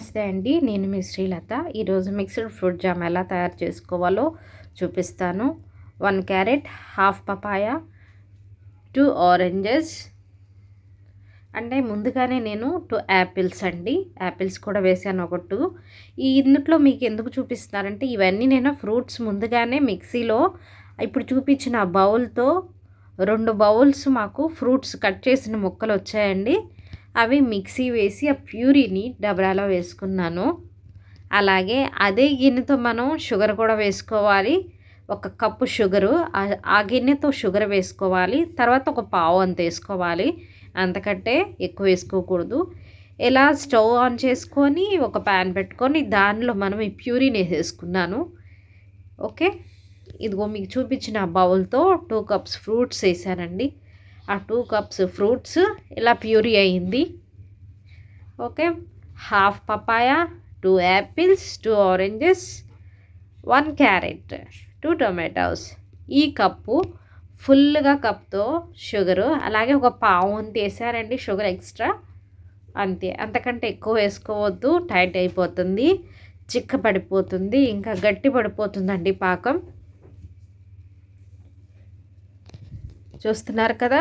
నమస్తే అండి. నేను మీ శ్రీలత. ఈరోజు మిక్స్డ్ ఫ్రూట్ జామ్ ఎలా తయారు చేసుకోవాలో చూపిస్తాను. One carrot half papaya two oranges అంటే ముందుగానే నేను టూ యాపిల్స్ అండి. యాపిల్స్ కూడా వేసాను ఒక టూ. ఈ ఇందులో మీకు ఎందుకు చూపిస్తున్నారంటే ఇవన్నీ నేను ఫ్రూట్స్ ముందుగానే మిక్సీలో ఇప్పుడు చూపించిన బౌల్తో రెండు బౌల్స్ మాకు ఫ్రూట్స్ కట్ చేసిన ముక్కలు వచ్చాయండి. అవి మిక్సీ వేసి ఆ ప్యూరీని డబరాలో వేసుకున్నాను. అలాగే అదే గిన్నెతో మనం షుగర్ కూడా వేసుకోవాలి. ఒక కప్పు షుగరు ఆ గిన్నెతో షుగర్ వేసుకోవాలి. తర్వాత ఒక పావు అంత వేసుకోవాలి. అంతకంటే ఎక్కువ వేసుకోకూడదు. ఇలా స్టవ్ ఆన్ చేసుకొని ఒక ప్యాన్ పెట్టుకొని దానిలో మనం ఈ ప్యూరీని వేసేసుకున్నాను. ఓకే? ఇదిగో మీకు చూపించిన బౌల్తో టూ కప్స్ ఫ్రూట్స్ వేసానండి. ఆ టూ కప్స్ ఫ్రూట్స్ ఇలా ప్యూరీ అయింది. Okay. Half papaya two apples two oranges one carrot two tomatoes. ఈ కప్పు ఫుల్గా కప్తో షుగరు అలాగే ఒక పావు అంత వేసారండి షుగర్ ఎక్స్ట్రా. అంతే. అంతకంటే ఎక్కువ వేసుకోవద్దు టైట్ అయిపోతుంది చిక్క పడిపోతుంది ఇంకా గట్టి పడిపోతుందండి పాకం. చూస్తున్నారు కదా?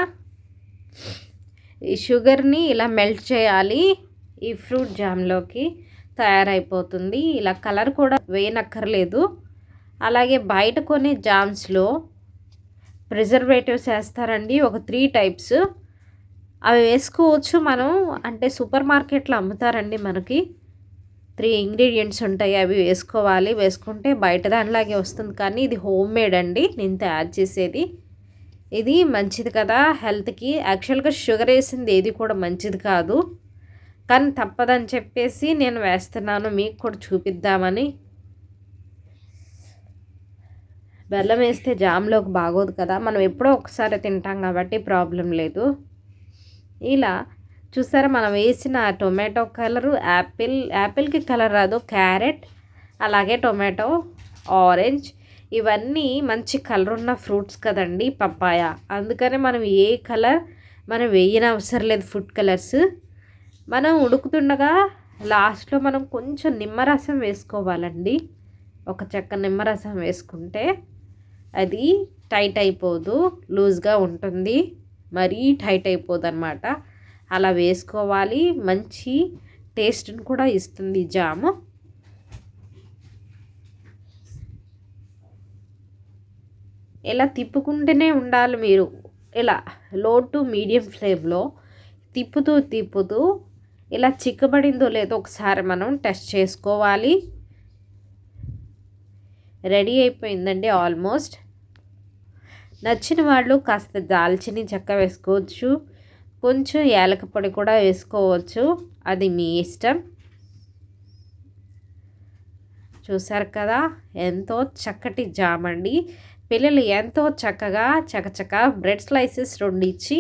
ఈ షుగర్ని ఇలా మెల్ట్ చేయాలి. ఈ ఫ్రూట్ జామ్లోకి తయారైపోతుంది. ఇలా కలర్ కూడా వేయనక్కర్లేదు. అలాగే బయట కొనే జామ్స్లో ప్రిజర్వేటివ్స్ వేస్తారండి. ఒక త్రీ టైప్స్. అవి వేసుకోవచ్చు మనం. అంటే సూపర్ మార్కెట్లో అమ్ముతారండి మనకి. త్రీ ఇంగ్రీడియంట్స్ ఉంటాయి. అవి వేసుకోవాలి. వేసుకుంటే బయట దానిలాగే వస్తుంది. కానీ ఇది హోమ్ మేడ్ అండి. నేను తయారు చేసేది. ఇది మంచిది కదా హెల్త్కి. యాక్చువల్గా షుగర్ వేసింది ఏది కూడా మంచిది కాదు. కానీ తప్పదని చెప్పేసి నేను వేస్తున్నాను మీకు కూడా చూపిద్దామని. బెల్లం వేస్తే జామ్లోకి బాగోదు కదా మనం ఎప్పుడో ఒకసారి తింటాం కాబట్టి ప్రాబ్లం లేదు. ఇలా చూసారా మనం వేసిన టొమాటో కలరు యాపిల్ యాపిల్కి కలర్ రాదు క్యారెట్ అలాగే టొమాటో ఆరెంజ్ ఇవన్నీ మంచి కలర్ ఉన్న ఫ్రూట్స్ కదండి పప్పాయ. అందుకనే మనం ఏ కలర్ మనం వేయని అవసరం లేదు ఫుడ్ కలర్స్ మనం ఉడుకుతుండగా లాస్ట్లో మనం కొంచెం నిమ్మరసం వేసుకోవాలండి. ఒక చెక్క నిమ్మరసం వేసుకుంటే అది టైట్ అయిపోదు లూజ్గా ఉంటుంది. మరీ టైట్ అయిపోదు అనమాట అలా వేసుకోవాలి మంచి టేస్ట్ని కూడా ఇస్తుంది జాము. ఇలా తిప్పుకుంటూనే ఉండాలి మీరు? ఇలా లో టు మీడియం ఫ్లేమ్లో తిప్పుతూ తిప్పుతూ ఇలా చిక్కబడిందో లేదో ఒకసారి మనం టెస్ట్ చేసుకోవాలి. రెడీ అయిపోయిందండి ఆల్మోస్ట్. నచ్చిన వాళ్ళు కాస్త దాల్చిని చెక్క వేసుకోవచ్చు. కొంచెం ఏలక పొడి కూడా వేసుకోవచ్చు. అది మీ ఇష్టం. చూసారు కదా? ఎంతో చక్కటి జామ్ అండి. పిల్లలు ఎంతో చక్కగా చకచక బ్రెడ్ స్లైసెస్ రెండు ఇచ్చి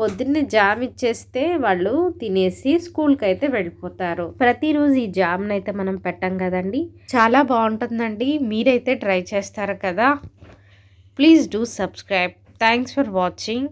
పొద్దున్నే జామ్ ఇచ్చేస్తే వాళ్ళు తినేసి స్కూల్కి అయితే వెళ్ళిపోతారు. ప్రతిరోజు ఈ జామ్ని అయితే మనం పెట్టాం కదండి. చాలా బాగుంటుందండి. మీరైతే ట్రై చేస్తారు కదా. Please do subscribe. Thanks for watching.